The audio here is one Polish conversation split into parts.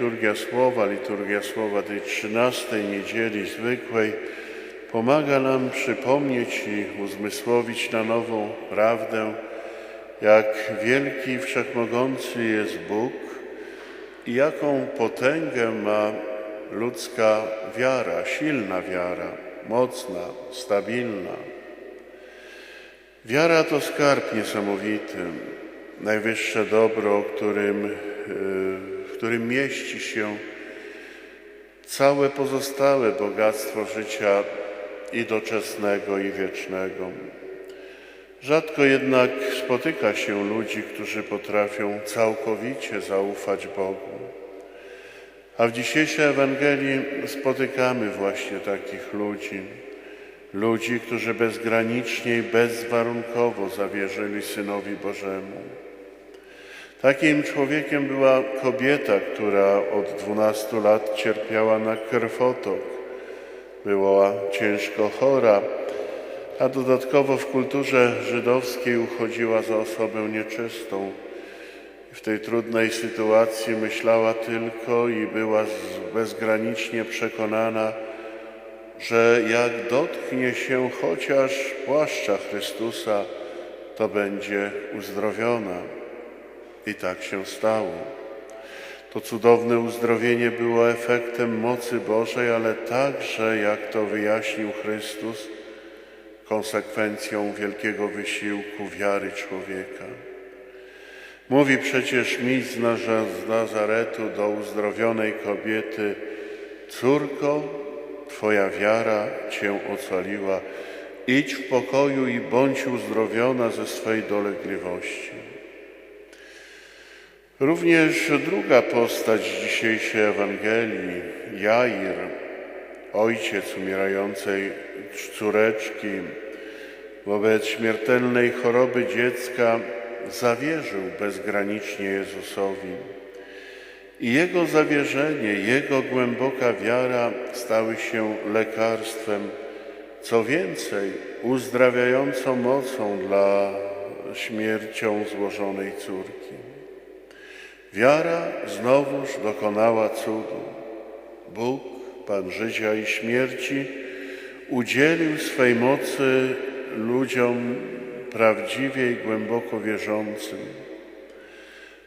liturgia słowa, liturgia słowa tej trzynastej niedzieli zwykłej pomaga nam przypomnieć i uzmysłowić na nową prawdę, jak wielki, wszechmogący jest Bóg i jaką potęgę ma ludzka wiara, silna wiara, mocna, stabilna. Wiara to skarb niesamowity, najwyższe dobro, którym, y, którym mieści się całe pozostałe bogactwo życia i doczesnego, i wiecznego. Rzadko jednak spotyka się ludzi, którzy potrafią całkowicie zaufać Bogu. A w dzisiejszej Ewangelii spotykamy właśnie takich ludzi. Ludzi, którzy bezgranicznie i bezwarunkowo zawierzyli Synowi Bożemu. Takim człowiekiem była kobieta, która od 12 lat cierpiała na krwotok. Była ciężko chora, a dodatkowo w kulturze żydowskiej uchodziła za osobę nieczystą. W tej trudnej sytuacji myślała tylko i była bezgranicznie przekonana, że jak dotknie się chociaż płaszcza Chrystusa, to będzie uzdrowiona. I tak się stało. To cudowne uzdrowienie było efektem mocy Bożej, ale także, jak to wyjaśnił Chrystus, konsekwencją wielkiego wysiłku wiary człowieka. Mówi przecież mi z Nazaretu do uzdrowionej kobiety: Córko, Twoja wiara Cię ocaliła. Idź w pokoju i bądź uzdrowiona ze swej dolegliwości. Również druga postać dzisiejszej Ewangelii, Jair, ojciec umierającej córeczki, wobec śmiertelnej choroby dziecka zawierzył bezgranicznie Jezusowi. I jego zawierzenie, jego głęboka wiara stały się lekarstwem, co więcej, uzdrawiającą mocą dla śmiercią złożonej córki. Wiara znowuż dokonała cudu. Bóg, Pan życia i śmierci, udzielił swej mocy ludziom prawdziwie i głęboko wierzącym.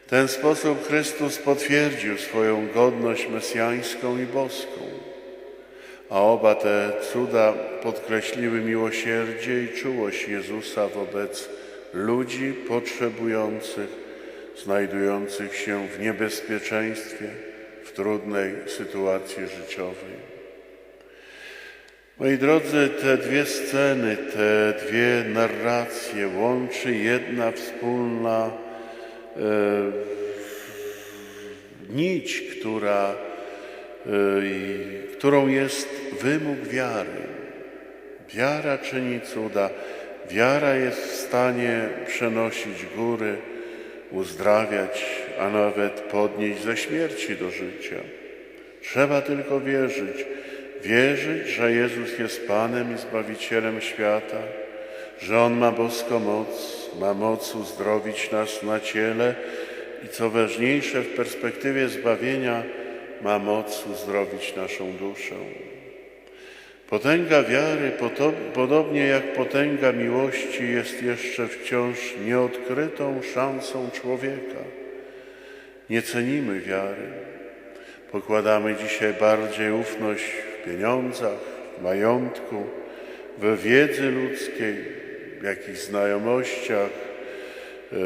W ten sposób Chrystus potwierdził swoją godność mesjańską i boską, a oba te cuda podkreśliły miłosierdzie i czułość Jezusa wobec ludzi potrzebujących, znajdujących się w niebezpieczeństwie, w trudnej sytuacji życiowej. Moi drodzy, te dwie sceny, te dwie narracje łączy jedna wspólna e, nić, która, e, którą jest wymóg wiary. Wiara czyni cuda, wiara jest w stanie przenosić góry, uzdrawiać, a nawet podnieść ze śmierci do życia. Trzeba tylko wierzyć, wierzyć, że Jezus jest Panem i Zbawicielem świata, że On ma boską moc, ma moc uzdrowić nas na ciele i co ważniejsze w perspektywie zbawienia ma moc uzdrowić naszą duszę. Potęga wiary, podobnie jak potęga miłości, jest jeszcze wciąż nieodkrytą szansą człowieka. Nie cenimy wiary. Pokładamy dzisiaj bardziej ufność w pieniądzach, w majątku, we wiedzy ludzkiej, w jakichś znajomościach, e,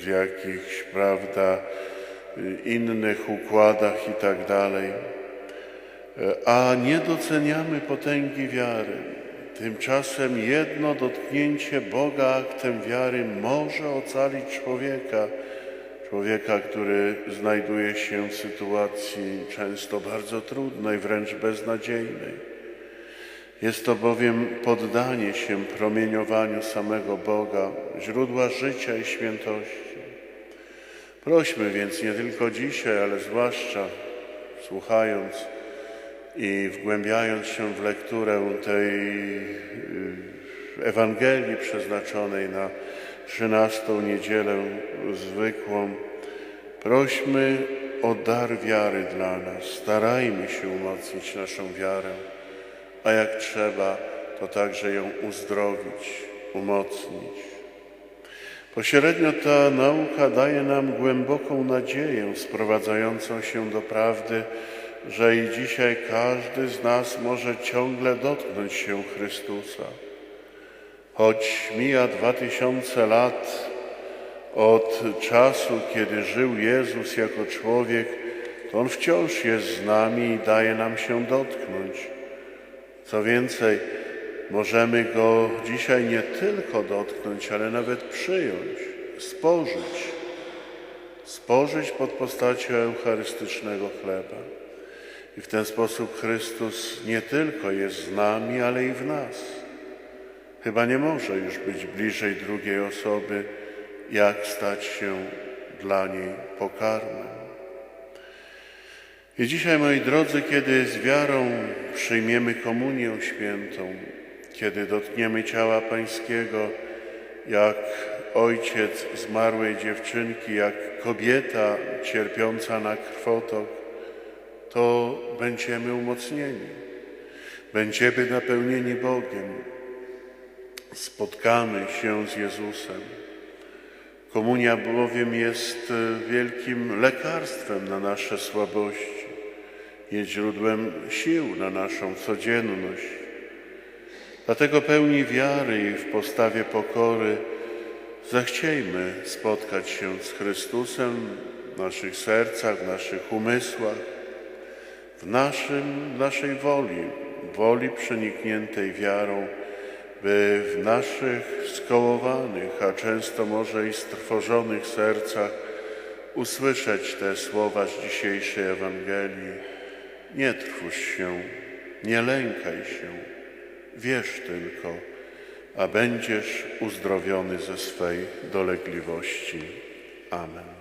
w jakichś, prawda, innych układach i tak dalej. E, a nie doceniamy potęgi wiary. Tymczasem jedno dotknięcie Boga aktem wiary może ocalić człowieka, człowieka, który znajduje się w sytuacji często bardzo trudnej, wręcz beznadziejnej. Jest to bowiem poddanie się promieniowaniu samego Boga, źródła życia i świętości. Prośmy więc nie tylko dzisiaj, ale zwłaszcza słuchając i wgłębiając się w lekturę tej y, Ewangelii przeznaczonej na trzynastą niedzielę zwykłą, prośmy o dar wiary dla nas. Starajmy się umocnić naszą wiarę, a jak trzeba, to także ją uzdrowić, umocnić. Pośrednio ta nauka daje nam głęboką nadzieję sprowadzającą się do prawdy, że i dzisiaj każdy z nas może ciągle dotknąć się Chrystusa. Choć mija dwa tysiące lat od czasu, kiedy żył Jezus jako człowiek, to On wciąż jest z nami i daje nam się dotknąć. Co więcej, możemy Go dzisiaj nie tylko dotknąć, ale nawet przyjąć, spożyć. Spożyć pod postacią eucharystycznego chleba. I w ten sposób Chrystus nie tylko jest z nami, ale i w nas. Chyba nie może już być bliżej drugiej osoby, jak stać się dla niej pokarmem. I dzisiaj, moi drodzy, kiedy z wiarą przyjmiemy komunię świętą, kiedy dotkniemy ciała Pańskiego, jak ojciec zmarłej dziewczynki, jak kobieta cierpiąca na krwotok, to będziemy umocnieni, będziemy napełnieni Bogiem, spotkamy się z Jezusem. Komunia bowiem jest wielkim lekarstwem na nasze słabości, jest źródłem sił na naszą codzienność. Dlatego pełni wiary i w postawie pokory zechciejmy spotkać się z Chrystusem w naszych sercach, w naszych umysłach, w naszym, naszej woli, woli przenikniętej wiarą, by w naszych skołowanych, a często może i strwożonych sercach usłyszeć te słowa z dzisiejszej Ewangelii. Nie trwóż się, nie lękaj się, wierz tylko, a będziesz uzdrowiony ze swej dolegliwości. Amen.